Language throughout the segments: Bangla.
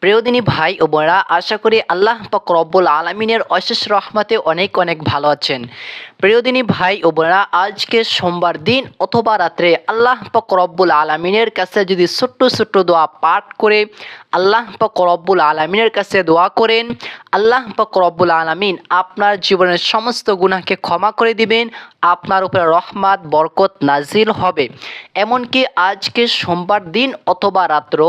প্রিয়দিনী ভাই ও বোনেরা, আশা করি আল্লাহ পাক রব্বুল আলমিনের অশেষ রহমাতে অনেক অনেক ভালো আছেন। প্রিয়দিনী ভাই ও বোনেরা, আজকে সোমবার দিন অথবা রাত্রে আল্লাহ পাক রব্বুল আলমিনের কাছে যদি ছোট্ট ছোট্ট দোয়া পাঠ করে, আল্লাহ পাক রব্বুল আলমিনের কাছে দোয়া করেন, আল্লাহ পাক রব্বুল আলমিন আপনার জীবনের সমস্ত গুনাহকে ক্ষমা করে দিবেন, আপনার উপরে রহমাত, বরকত নাজিল হবে। এমনকি আজকে সোমবার দিন অথবা রাত্র,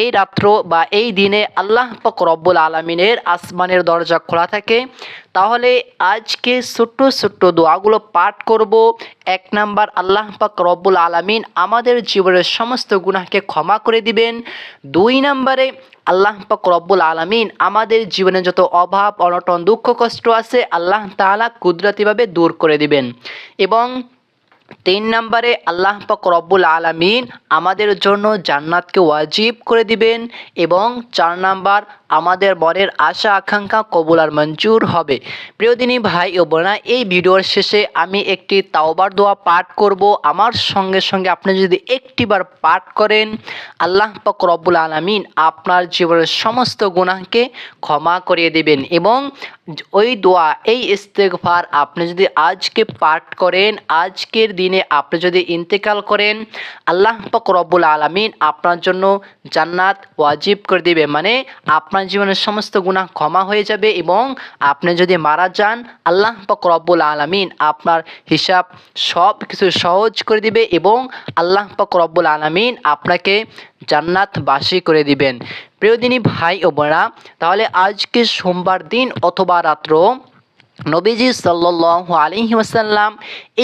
এই রাত্র বা এই দিনে আল্লাহ পাক রব্বুল আলমিনের আসমানের দরজা খোলা থাকে, তাহলে আজকে ছোট্ট ছোট্ট দোয়াগুলো পাঠ করব। এক নাম্বার, আল্লাহ পাক রব্বুল আলমিন আমাদের জীবনের সমস্ত গুনাহকে ক্ষমা করে দিবেন। দুই নাম্বারে, আল্লাহ পাক রব্বুল আলমিন আমাদের জীবনে যত অভাব, অনটন, দুঃখ, কষ্ট আছে, আল্লাহ তাআলা কুদরতিভাবে দূর করে দিবেন। এবং তিন নম্বরে আল্লাহ পাক রব্বুল আলমিন আমাদের জন্য জান্নাতকে ওয়াজিব করে দিবেন এবং চার নাম্বার আমাদের বরের আশা, আকাঙ্ক্ষা কবুল আর মঞ্জুর হবে। প্রিয়দিনী ভাই ও বোনা এই ভিডিওর শেষে আমি একটি তাওবার দোয়া পাঠ করব। আমার সঙ্গে সঙ্গে আপনি যদি একটিবার পাঠ করেন, আল্লাহ পাক রব্বুল আলমিন আপনার জীবনের সমস্ত গুনাহকে ক্ষমা করিয়ে দেবেন এবং ওই দোয়া, এই ইস্তেগফার আপনি যদি আজকে পাঠ করেন, আজকের দিনে আপনি যদি ইন্তেকাল করেন, আল্লাহ পাক রব্বুল আলমিন আপনার জন্য জান্নাত ওয়াজিব করে দিবে। মানে আপনার জীবনের সমস্ত গুণা ক্ষমা হয়ে যাবে এবং আপনি যদি মারা যান, আল্লাহ পাক রব্বুল আলমিন আপনার হিসাব সব কিছু সহজ করে দিবে এবং আল্লাহ পাক রব্বুল আলমিন আপনাকে জান্নাত জান্নাতবাসী করে দিবেন। প্রিয়দিনী ভাই ও বোনা তাহলে আজকে সোমবার দিন অথবা রাত্র নবীজি সাল্লাল্লাহু আলাইহি ওয়াসাল্লাম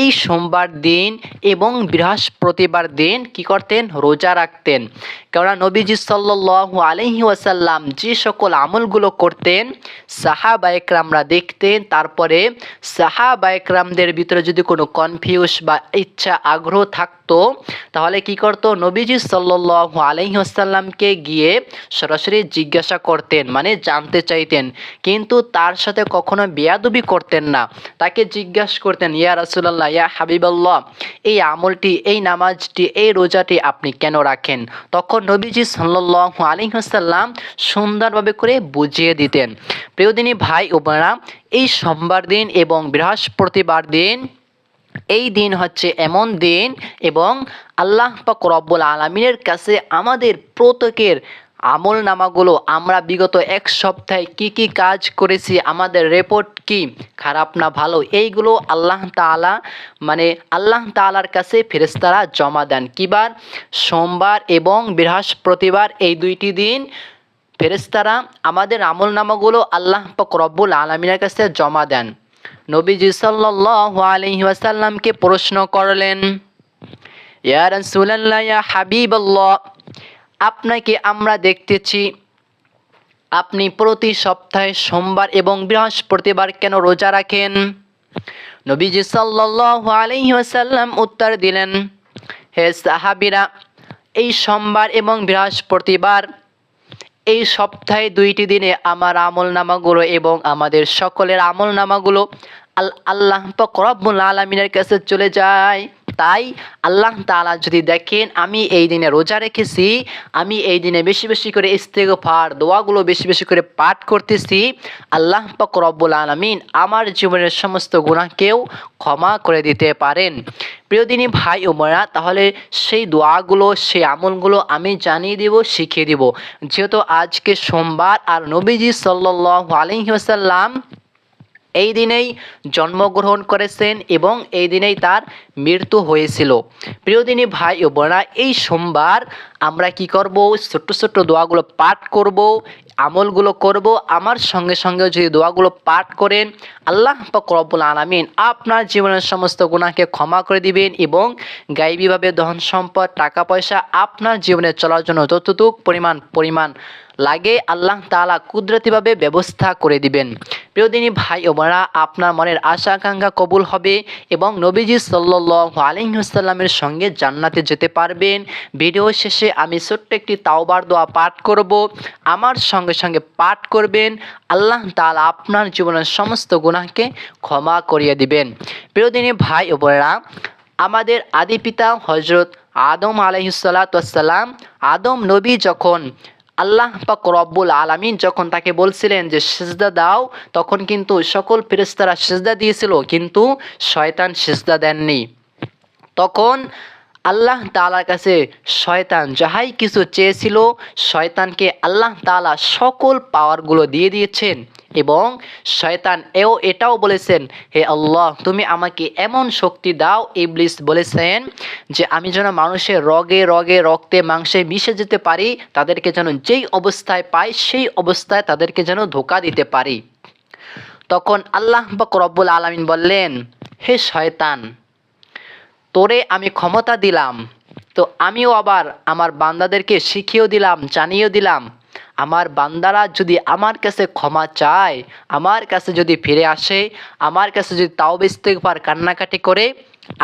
এই সোমবার দিন এবং বৃহস্পতিবার দিন কি করতেন? রোজা রাখতেন। কেননা নবীজি সাল্লাল্লাহু আলাইহি ওয়াসাল্লাম যে সকল আমলগুলো করতেন, সাহাবা একরামরা দেখতেন, তারপরে সাহাবা একরামদের ভিতরে যদি কোনো কনফিউজ বা ইচ্ছা, আগ্রহ থাকতো তাহলে কি করতো? নবীজি সাল্লাল্লাহু আলাইহি ওয়াসাল্লামকে গিয়ে সরাসরি জিজ্ঞাসা করতেন মানে জানতে চাইতেন। কিন্তু তার সাথে কখনো বেয়াদবি করতেন না। তাকে জিজ্ঞাসা করতেন, ইয়া রাসুলাল্লাহ, ইয়া হাবিবাল্লাহ, এই আমলটি, এই নামাজটি, এই রোজাটি আপনি কেন রাখেন? তখন নবীজি সাল্লাল্লাহু আলাইহি ওয়াসাল্লাম সুন্দরভাবে করে বুঝিয়ে দিতেন। প্রিয়দিনী ভাই ও এই সোমবার দিন এবং বৃহস্পতিবার দিন এই দিন হচ্ছে এমন দিন এবং আল্লাহ পাক রব্বুল আলমিনের কাছে আমাদের প্রত্যেকের আমল নামাগুলো আমরা বিগত এক সপ্তাহে কি কি কাজ করেছি, আমাদের রিপোর্ট কি, খারাপ না ভালো, এইগুলো আল্লাহ তাআলা মানে আল্লাহ তাআলার কাছে ফেরেশতারা জমা দেন। কিবার? সোমবার এবং বৃহস্পতিবার এই দুইটি দিন ফেরেশতারা আমাদের আমল নামাগুলো আল্লাহ রব্বুল আলমিনের কাছে জমা দেন। নবীজি সাল্লাল্লাহু আলাইহি ওয়াসাল্লামকে প্রশ্ন করলেন, ইয়া আপনাকে আমরা দেখতেছি, আপনি প্রতি সপ্তাহে সোমবার এবং বৃহস্পতিবার কেন রোজা রাখেন? নবীজি সাল্লাল্লাহু আলাইহি ওয়াসাল্লাম উত্তর দিলেন, হে সাহাবিরা, এই সোমবার এবং বৃহস্পতিবার, এই সপ্তাহে দুইটি দিনে আমার আমল নামাগুলো এবং আমাদের সকলের আমল নামাগুলো আল্লাহ পাক রব্বুল আলমিনের কাছে চলে যায়। তাই আল্লাহ তাআলা যদি দেখেন, আমি এই দিনে রোজা রেখেছি, আমি এই দিনে বেশি বেশি করে ইস্তেগফার, দোয়াগুলো বেশি বেশি করে পাঠ করতেছি, আল্লাহ পাক রব্বুল আলমিন আমার জীবনের সমস্ত গুণাকেও ক্ষমা করে দিতে পারেন। প্রিয়দিনী ভাই বোনেরা, তাহলে সেই দোয়াগুলো, সেই আমলগুলো আমি জানিয়ে দিব, শিখিয়ে দিব। যেহেতু আজকে সোমবার আর নবীজি সাল্লাল্লাহু আলাইহি ওয়াসাল্লাম এই দিনেই জন্মগ্রহণ করেছেন এবং এই দিনেই তার মৃত্যু হয়েছিল। প্রিয়দিনী ভাই ও বোনা এই সোমবার আমরা কি করব? ছোট্ট ছোট্ট দোয়াগুলো পাঠ করব আমলগুলো করব, আমার সঙ্গে সঙ্গে যদি দোয়াগুলো পাঠ করেন, আল্লাহ রব্বুল আলামিন আপনার জীবনের সমস্ত গুণাকে ক্ষমা করে দিবেন এবং গাইবীভাবে ধন সম্পদ, টাকা পয়সা আপনার জীবনে চলার জন্য যতটুক পরিমাণ পরিমাণ লাগে, আল্লাহ তাআলা কুদরতিভাবে ব্যবস্থা করে দিবেন। প্রিয়দিনী ভাই ও বোনেরা, আপনার মনের আশা আকাঙ্ক্ষা কবুল হবে এবং নবীজি সাল্লাল্লাহু আলাইহি ওয়াসাল্লামের সঙ্গে জান্নাতে যেতে পারবেন। ভিডিও শেষে আমি ছোট্ট একটি তাওবার দোয়া পাঠ করব। আমার সঙ্গে সঙ্গে পাঠ করবেন, আল্লাহ তাল আপনার জীবনের সমস্ত গুনাহকে ক্ষমা করিয়ে দিবেন। প্রিয়দিনী ভাই ও বোনেরা, আমাদের আদি পিতা হজরত আদম আলহিসাল্লাম আদম নবী যখন আল্লাহ পাক রব্বুল আলামিন যখন তাকে বলছিলেন যে, সিজদা দাও, তখন কিন্তু সকল ফেরেশতারা সিজদা দিয়েছিল, কিন্তু শয়তান সিজদা দেননি। তখন আল্লাহ তাআলার কাছে শয়তান যাহাই কিছু চেয়েছিল, শয়তানকে আল্লাহ তাআলা সকল পাওয়ারগুলো দিয়ে দিয়েছেন এবং শয়তান এও এটাও বলেছেন, হে আল্লাহ, তুমি আমাকে এমন শক্তি দাও, ইবলিস বলেছেন, যে আমি যেন মানুষের রগে রগে, রক্তে, মাংসে মিশে যেতে পারি, তাদেরকে যেন যেই অবস্থায় পাই, সেই অবস্থায় তাদেরকে যেন ধোকা দিতে পারি। তখন আল্লাহ পাক রব্বুল আলামিন বললেন, হে শয়তান তোরে আমি ক্ষমতা দিলাম। তো আমিও আবার আমার বান্দাদেরকে শিখিয়েও দিলাম, জানিয়েও দিলাম, আমার বান্দারা যদি আমার কাছে ক্ষমা চায়, আমার কাছে যদি ফিরে আসে, আমার কাছে যদি তাও বেস্তেকবার কান্নাকাটি করে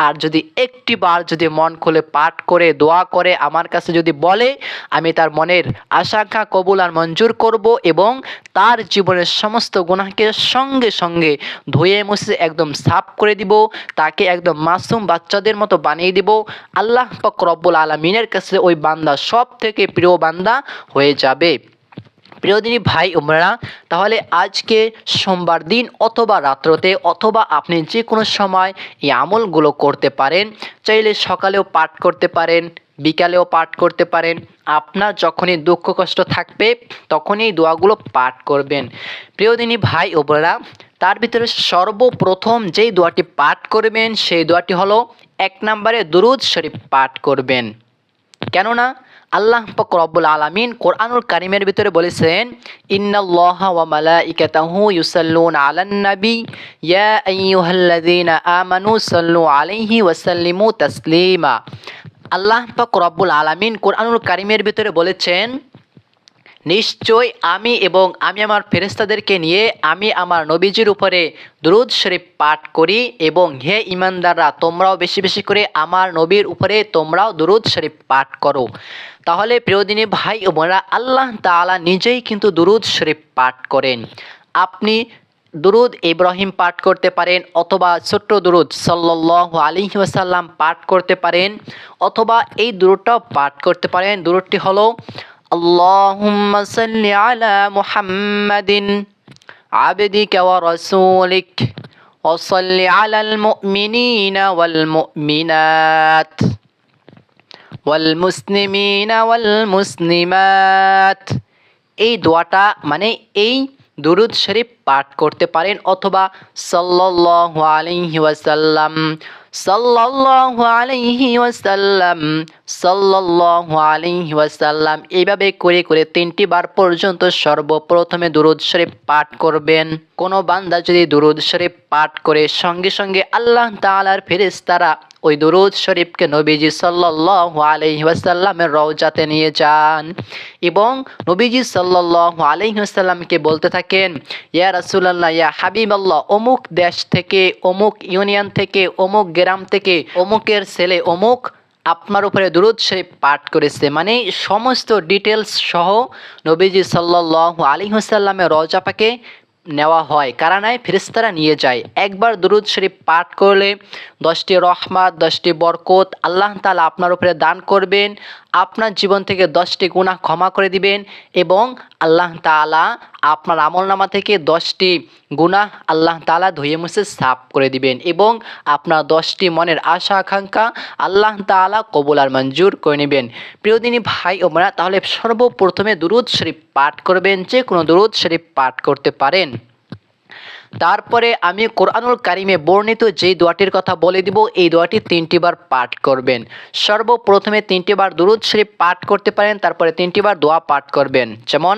আর যদি একটি বার যদি মন খুলে পাঠ করে, দোয়া করে, আমার কাছে যদি বলে, আমি তার মনের আশাঙ্কা কবুল আর মঞ্জুর করব এবং তার জীবনের সমস্ত গুণাকে সঙ্গে সঙ্গে ধুয়ে মুছে একদম সাফ করে দিব, তাকে একদম মাসুম বাচ্চাদের মতো বানিয়ে দিব, আল্লাহ পাক রব্বুল আলমিনের কাছে ওই বান্দা সব থেকে প্রিয় বান্দা হয়ে যাবে। প্রিয়দিনী ভাই উমরা তাহলে আজকে সোমবার দিন অথবা রাত্রতে অথবা আপনি যে কোনো সময় এই আমলগুলো করতে পারেন, চাইলে সকালেও পাঠ করতে পারেন, বিকালেও পাঠ করতে পারেন, আপনার যখনই দুঃখ কষ্ট থাকবে, তখনই দোয়াগুলো পাঠ করবেন। প্রিয়দিনী ভাই ও বোনেরা, তার ভিতরে সর্বপ্রথম যেই দোয়াটি পাঠ করবেন, সেই দোয়াটি হলো এক নম্বরে দুরুদ শরীফ পাঠ করবেন। কেননা আল্লাহ পাক রব্বুল আলামিন কোরআনুল কারিমের ভিতরে বলেছেন, ইন্নাল্লাহ নবী। আমানু আলাইহি তাসলিমা। আল্লাহ পাক রব্বুল আলামিন কোরআনুল কারিমের ভিতরে বলেছেন নিশ্চয় আমি এবং আমি আমার ফেরেস্তাদেরকে নিয়ে আমি আমার নবীজির উপরে দুরুদ শরীফ পাঠ করি এবং হে ইমানদাররা, তোমরাও বেশি বেশি করে আমার নবীর উপরে তোমরাও দুরুদ শরীফ পাঠ করো। তাহলে প্রিয়দিনী ভাই ও বোনেরা, আল্লাহ তাআলা নিজেই কিন্তু দুরুদ শরীফ পাঠ করেন। আপনি দুরুদ ইব্রাহিম পাঠ করতে পারেন অথবা ছোট্ট দুরুদ সাল্লাল্লাহু আলাইহি ওয়াসাল্লাম পাঠ করতে পারেন অথবা এই দুরুদটাও পাঠ করতে পারেন। দুরুদটি হলো اللهم صل على محمد عبدك ورسولك وصل على المؤمنين والمؤمنات والمسلمين والمسلمات এই দোয়াটা মানে এই দুরুদ শরীফ পাঠ করতে পারেন অথবা সাল্লাল্লাহু আলাইহি ওয়াসাল্লাম সাল্লাল্লাহু আলাইহি ওয়াসাল্লাম, সাল্লাল্লাহু আলাইহি ওয়াসাল্লাম এইভাবে করে করে তিনটি বার পর্যন্ত সর্বপ্রথমে দুরুদ শরীফ পাঠ করবেন। কোনো বান্দা যদি দুরুদ শরীফ পাঠ করে সঙ্গে সঙ্গে আল্লাহ তাআলার ফেরেশতারা ওই দুরুদ শরীফকে নবীজি সাল্লাল্লাহু আলাইহি ওয়াসাল্লামের রওজাতে নিয়ে যান এবং নবীজি সাল্লাল্লাহু আলাইহি ওয়াসাল্লামকে বলতে থাকেন, ইয়া রাসূলুল্লাহ, ইয়া হাবিবাল্লাহ, অমুক দেশ থেকে, অমুক ইউনিয়ন থেকে, অমুক গ্রাম থেকে, অমুকের ছেলে, অমুক আপনার উপরে দুরুদ শরীফ পাঠ করেছে। মানে সমস্ত ডিটেলস সহ নবীজি আলাইহি ওয়াসাল্লামের রওজা পাকে নেওয়া হয়। কারানায় ফেরিস্তারা নিয়ে যায়। একবার দুরুদ শরীফ পাঠ করলে দশটি রহমাত, দশটি বরকত আল্লাহ তালা আপনার উপরে দান করবেন। আপনার জীবন থেকে দশটি গুণা ক্ষমা করে দিবেন এবং আল্লাহ তালা আপনার আমলনামা থেকে দশটি গুনাহ আল্লাহ তালা ধুয়ে মুছে সাফ করে দিবেন এবং আপনার দশটি মনের আশা আকাঙ্ক্ষা আল্লাহ তালা কবুল আর মঞ্জুর করে নেবেন। প্রিয়দিনী ভাই ও বোনেরা, তাহলে সর্বপ্রথমে দুরুদ শরীফ পাঠ করবেন, যে কোনো দুরুদ শরীফ পাঠ করতে পারেন। তারপরে আমি কোরআনুল কারিমে বর্ণিত যেই দোয়াটির কথা বলে দিব, এই দোয়াটি তিনটি বার পাঠ করবেন। সর্বপ্রথমে তিনটি বার দুরুদ শরীফ পাঠ করতে পারেন, তারপরে তিনটি বার দোয়া পাঠ করবেন। যেমন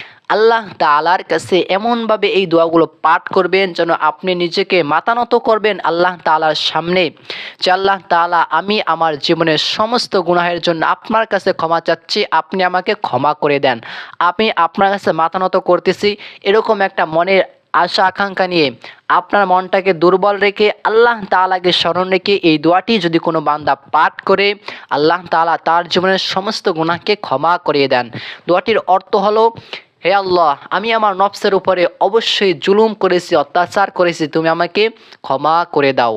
আল্লাহ তালার কাছে এমনভাবে এই দোয়াগুলো পাঠ করবেন যেন আপনি নিজেকে মাতানত করবেন আল্লাহ তালার সামনে। যে আল্লাহ তালা আমি আমার জীবনের সমস্ত গুনাহের জন্য আপনার কাছে ক্ষমা চাচ্ছি, আপনি আমাকে ক্ষমা করে দেন। আমি আপনার কাছে মাতানত করতেছি। এরকম একটা মনের আশা, আকাঙ্ক্ষা নিয়ে আপনার মনটাকে দুর্বল রেখে আল্লাহ তাআলাকে স্মরণ রেখে এই দোয়াটি যদি কোনো বান্দা পাঠ করে, আল্লাহ তাআলা তার জীবনের সমস্ত গুনাহকে ক্ষমা করিয়ে দেন। দোয়াটির অর্থ হলো হে আল্লাহ, আমি আমার নফসের উপরে অবশ্যই জুলুম করেছি, অত্যাচার করেছি, তুমি আমাকে ক্ষমা করে দাও।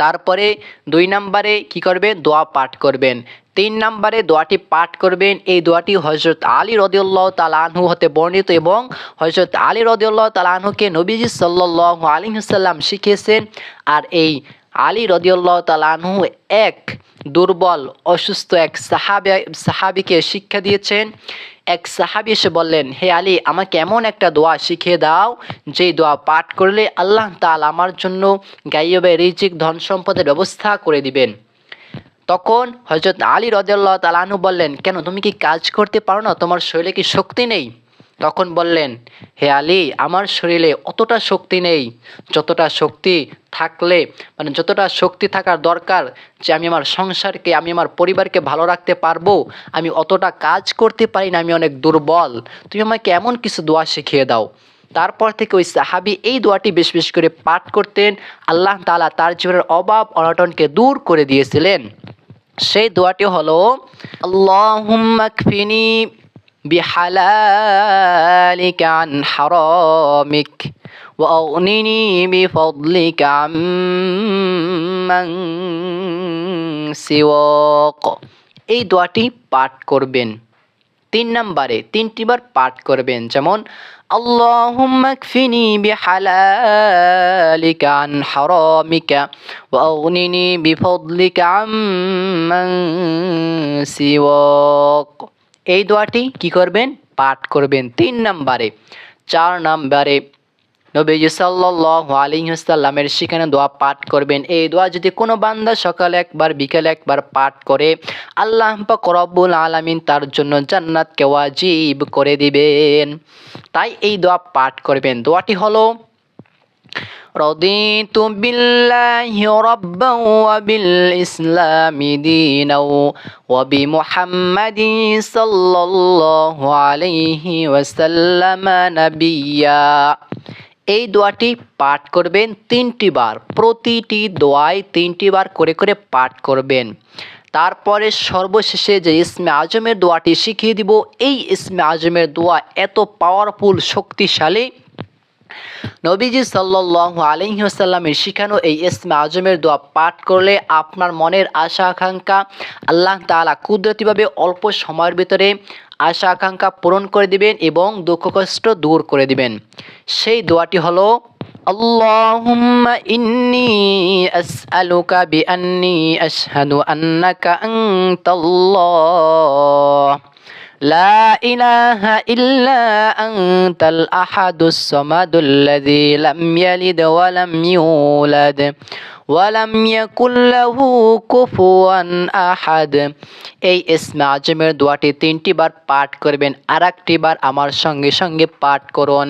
তারপরে দুই নম্বরে কি করবেন? দোয়া পাঠ করবেন। তিন নম্বরে দোয়াটি পাঠ করবেন। এই দোয়াটি হজরত আলী রদিউল্লাহ তালাহু হতে বর্ণিত এবং হজরত আলী রদিউল্লাহ তালাহুকে নবীজি সাল্লাহ আলিমসাল্লাম শিখিয়েছেন। আর এই আলী রদিউল্লাহ তালাহু এক দুর্বল, অসুস্থ এক সাহাবে, সাহাবিকে শিক্ষা দিয়েছেন। এক সাহাবি এসে বললেন, হে আলী, আমাকে এমন একটা দোয়া শিখিয়ে দাও, যেই দোয়া পাঠ করলে আল্লাহ তাল আমার জন্য গাইবে রিজিক, ধন সম্পদের ব্যবস্থা করে দিবেন। তখন হজরত আলী রদাল্লাহ তালানু বললেন, কেন, তুমি কি কাজ করতে পারো না? তোমার শরীরে কি শক্তি নেই? তখন বললেন, হে আলী, আমার শরীরে অতটা শক্তি নেই। যতটা শক্তি থাকলে মানে যতটা শক্তি থাকার দরকার যে আমি আমার সংসারকে, আমি আমার পরিবারকে ভালো রাখতে পারব, আমি অতটা কাজ করতে পারি না, আমি অনেক দুর্বল। তুমি আমাকে এমন কিছু দোয়া শিখিয়ে দাও। তারপর থেকে ওই সাহাবি এই দোয়াটি বেশ বেশ করে পাঠ করতেন। আল্লাহ তালা তার জীবনের অভাব অনটনকে দূর করে দিয়েছিলেন। সেই দোয়াটি হলো কফিনি بحلالك عن حرامك وأغنني بفضلك عمن سواك এই দোয়াটি পাঠ করবেন তিন নম্বরে তিনটি বার পাঠ করবেন যেমন اللهم اكفني بحلالك عن حرامك وأغنني بفضلك عمن سواك এই দোয়াটি কি করবেন? পাঠ করবেন তিন নম্বরে। চার নম্বরে নবীজি সাল্লাল্লাহু আলাইহি ওয়াসাল্লামের সেখানে দোয়া পাঠ করবেন। এই দোয়া যদি কোনো বান্দা সকালে একবার, বিকেলে একবার পাঠ করে, আল্লাহ পাক রব্বুল আলামিন তার জন্য জান্নাতকে ওয়াজিব করে দিবেন। তাই এই দোয়া পাঠ করবেন। দোয়াটি হলো رضيت بالله ربا وبالإسلام دينا وبمحمد صلى الله عليه وسلم نبيا এই দোয়াটি পাঠ করবেন তিনটি বার প্রতিটি দোয়ায় তিনটি বার করে করে পাঠ করবেন তারপরে সর্বশেষে যে ইসমে আজমের দোয়াটি শিখিয়ে দিব এই ইসমে আজমের দোয়া এত পাওয়ারফুল শক্তিশালী নবীজি সাল্লাহ আলহিহাসাল্লামের শিখানো এই ইসমে আজমের দোয়া পাঠ করলে আপনার মনের আশা আকাঙ্ক্ষা আল্লাহ তালা কুদরতিভাবে অল্প সময়ের ভিতরে আশা আকাঙ্ক্ষা পূরণ করে দিবেন এবং দুঃখ কষ্ট দূর করে দিবেন সেই দোয়াটি হলো اللهم إني أسألك بأني أشهد أنك أنت الله لا إله إلا أنت الأحد الصمد الذي لم يلد ولم يولد ولم يكن له كفوا أحد এই ইসমে আজমের দোয়াটি তিনটি বার পাঠ করবেন আর একটি বার আমার সঙ্গে সঙ্গে পাঠ করুন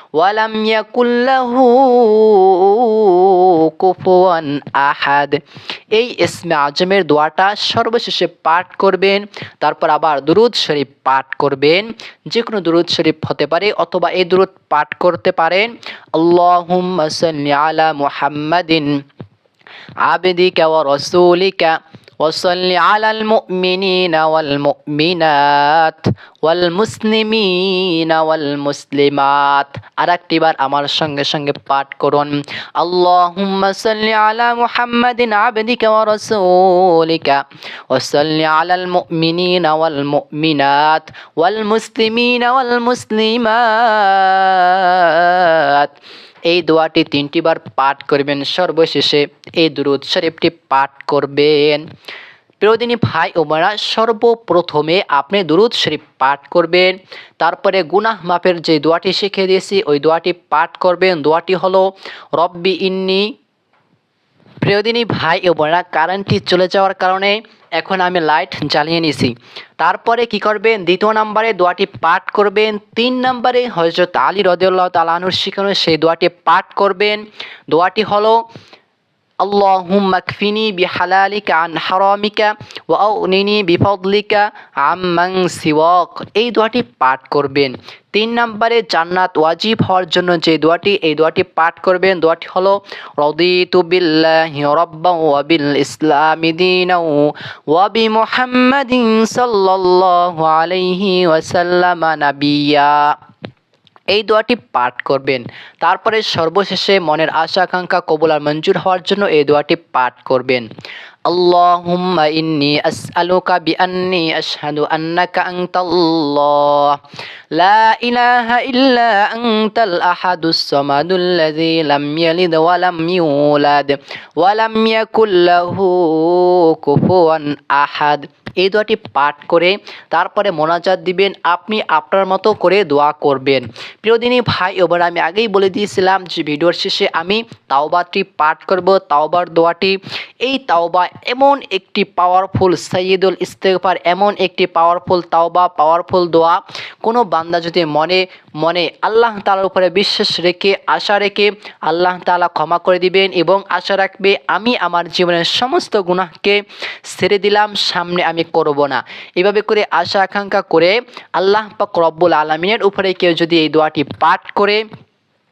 ওয়ালাম ইয়াকুল্লাহু কুফুয়ান আহাদ। এই ইসমে আজমের দোয়াটা সর্বশেষে পাঠ করবেন, তারপর আবার দুরুদ শরীফ পাঠ করবেন। যে কোনো দুরুদ শরীফ হতে পারে অথবা এই দুরুদ পাঠ করতে পারেন। আল্লাহুম্মা সাল্লি আলা মুহাম্মাদিন আবদিকা ওয়া রাসূলিকা। وصل على المؤمنين والمؤمنات والمسلمين والمسلمات আরেকটি বার আমার সঙ্গে সঙ্গে পাঠ করুন اللهم صل على محمد عبدك ورسولك وصل على المؤمنين والمؤمنات والمسلمين والمسلمات এই দোয়াটি তিনটি বার পাঠ করবেন। সর্বশেষে এই দুরুদ শরীফটি পাঠ করবেন। প্রিয়দিনী ভাই ও মারা সর্বপ্রথমে আপনি দুরুদ শরীফ পাঠ করবেন। তারপরে গুনাহ মাপের যে দোয়াটি শিখে দিয়েছি, ওই দোয়াটি পাঠ করবেন। দোয়াটি হলো, রব্বি ইন্নি প্রিয়দিনী ভাই ও বোনেরা কারেন্টটি চলে যাওয়ার কারণে এখন আমি লাইট জ্বালিয়ে নিছি। তারপরে কি করবেন? দ্বিতীয় নম্বরে দোয়াটি পাঠ করবেন। তিন নম্বরে হজরত আলী রদিউল্লাহ তালানুর শিখানো সেই দোয়াটি পাঠ করবেন। দোয়াটি হলো اللهم اكفني بحلالك عن حرامك وأغنني بفضلك عمن سواك এই দোয়াটি পাঠ করবেন তিন নম্বরে জান্নাত ওয়াজিব হওয়ার জন্য যে দোয়াটি এই দোয়াটি পাঠ করবেন দোয়াটি হলো রদিতু বিল্লাহি রাব্বান ওয়া বিল ইসলামি দীনাও ওয়া বিমুহাম্মাদিন সাল্লাল্লাহু আলাইহি ওয়াসাল্লাম নাবিয়্যা এই দোয়াটি পাঠ করবেন। তারপরে সর্বশেষে মনের আশা আকাঙ্ক্ষা কবুল আর মঞ্জুর হওয়ার জন্য এই দোয়াটি পাঠ করবেন। اللهم إني أسألك بأني أشهد أنك أنت الله لا إله إلا أنت الأحد الصمد الذي لم يلد ولم يولد ولم يكن له كفوا أحد এই দোয়াটি পাঠ করে তারপরে মোনাজাত দিবেন আপনি আপনার মতো করে দোয়া করবেন প্রিয়দিনী ভাই এবার আমি আগেই বলে দিয়েছিলাম যে ভিডিওর শেষে আমি তাওবাটি পাঠ করব তাওবার দোয়াটি এই তাওবা এমন একটি পাওয়ারফুল সৈয়দুল ইস্তেফার এমন একটি পাওয়ারফুল তাওবা পাওয়ারফুল দোয়া। কোনো বান্দা যদি মনে মনে আল্লাহ তালার উপরে বিশ্বাস রেখে, আশা রেখে আল্লাহ তালা ক্ষমা করে দিবেন এবং আশা রাখবে আমি আমার জীবনের সমস্ত গুনাহকে ছেড়ে দিলাম, সামনে আমি করব না। এভাবে করে আশা আকাঙ্ক্ষা করে আল্লাহ পাক রব্বুল আলমিনের উপরে কেউ যদি এই দোয়াটি পাঠ করে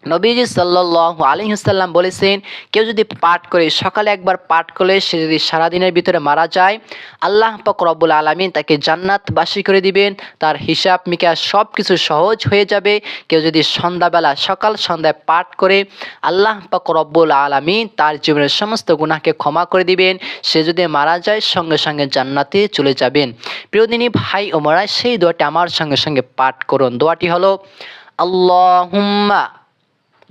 নবীজি সাল্লাল্লাহু আলাইহি সাল্লাম বলেছেন, কেউ যদি পাঠ করে, সকালে একবার পাঠ করলে সে যদি সারাদিনের ভিতরে মারা যায়, আল্লাহ পাক রব্বুল আলামিন তাকে জান্নাতবাসী করে দিবেন। তার হিসাব মিকা সব কিছু সহজ হয়ে যাবে। কেউ যদি সন্ধ্যাবেলা, সকাল সন্ধ্যায় পাঠ করে, আল্লাহ পাক রব্বুল আলামিন তার জীবনের সমস্ত গুনাহকে ক্ষমা করে দিবেন। সে যদি মারা যায়, সঙ্গে সঙ্গে জান্নাতে চলে যাবেন। প্রিয়দিনী ভাই ও মরা সেই দোয়াটি আমার সঙ্গে সঙ্গে পাঠ করুন। দোয়াটি হলো, আল্লাহুম্মা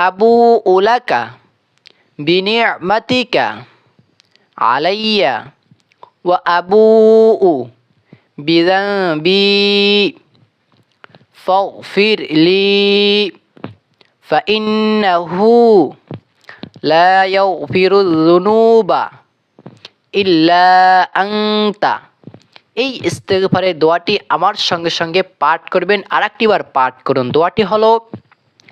আবু উলাকা বিনিয়ামাতিকা আলাইয়া ওয়া আবু উ বিদাবি ফাগফির লি فإنه لا يغفر الذنوب إلا أنت এই ইস্তেগফারের দোয়াটি আমার সঙ্গে সঙ্গে পাঠ করবেন আর একটিবার পাঠ করুন দোয়াটি হলো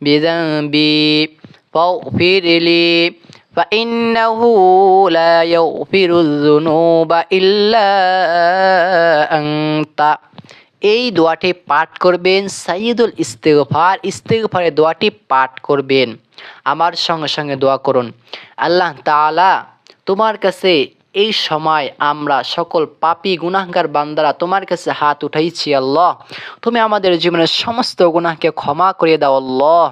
بذنبي فاغفر لي فإنه لا يغفر الذنوب إلا أنت এই দোয়াটি পাঠ করবেন সাইয়দুল ইস্তেগফার ইস্তেগফারের দোয়াটি পাঠ করবেন আমার সঙ্গে সঙ্গে দোয়া করুন আল্লাহ তাআলা তোমার কাছে এই সময় আমরা সকল পাপি গুনাহগার বান্দারা তোমার কাছে হাত উঠাইছি, আল্লাহ। তুমি আমাদের জীবনের সমস্ত গুনাহকে ক্ষমা করে দাও, আল্লাহ।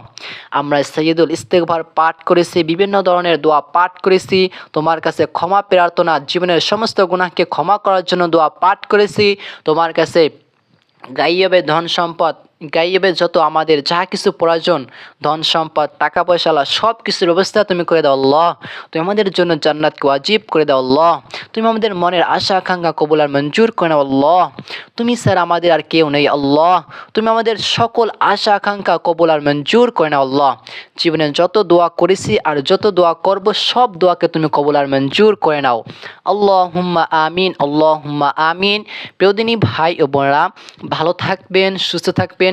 আমরা সৈয়দুল ইস্তেকভার পাঠ করেছি, বিভিন্ন ধরনের দোয়া পাঠ করেছি, তোমার কাছে ক্ষমা প্রার্থনা, জীবনের সমস্ত গুনাহকে ক্ষমা করার জন্য দোয়া পাঠ করেছি, তোমার কাছে গাইবে ধন সম্পদ গাইবে যত আমাদের যা কিছু প্রয়োজন, ধন সম্পদ, টাকা পয়সা সব কিছুর ব্যবস্থা তুমি করে দাও, আল্লাহ। তুমি আমাদের জন্য জান্নাতকে ওয়াজিব করে দাও, আল্লাহ। তুমি আমাদের মনের আশা, আকাঙ্ক্ষা কবুল আর মঞ্জুর করে নাও, আল্লাহ। তুমি স্যার আমাদের আর কেউ নেই, আল্লাহ। তুমি আমাদের সকল আশা, আকাঙ্ক্ষা কবুল আর মঞ্জুর করে নাও, আল্লাহ। জীবনে যত দোয়া করেছি আর যত দোয়া করব, সব দোয়াকে তুমি কবুল আর মঞ্জুর করে নাও। আল্লাহ হুম্মা আমিন আল্লাহ হুম্মা আমিন প্রিয়দিনী ভাই ও বোনেরা, ভালো থাকবেন, সুস্থ থাকবেন।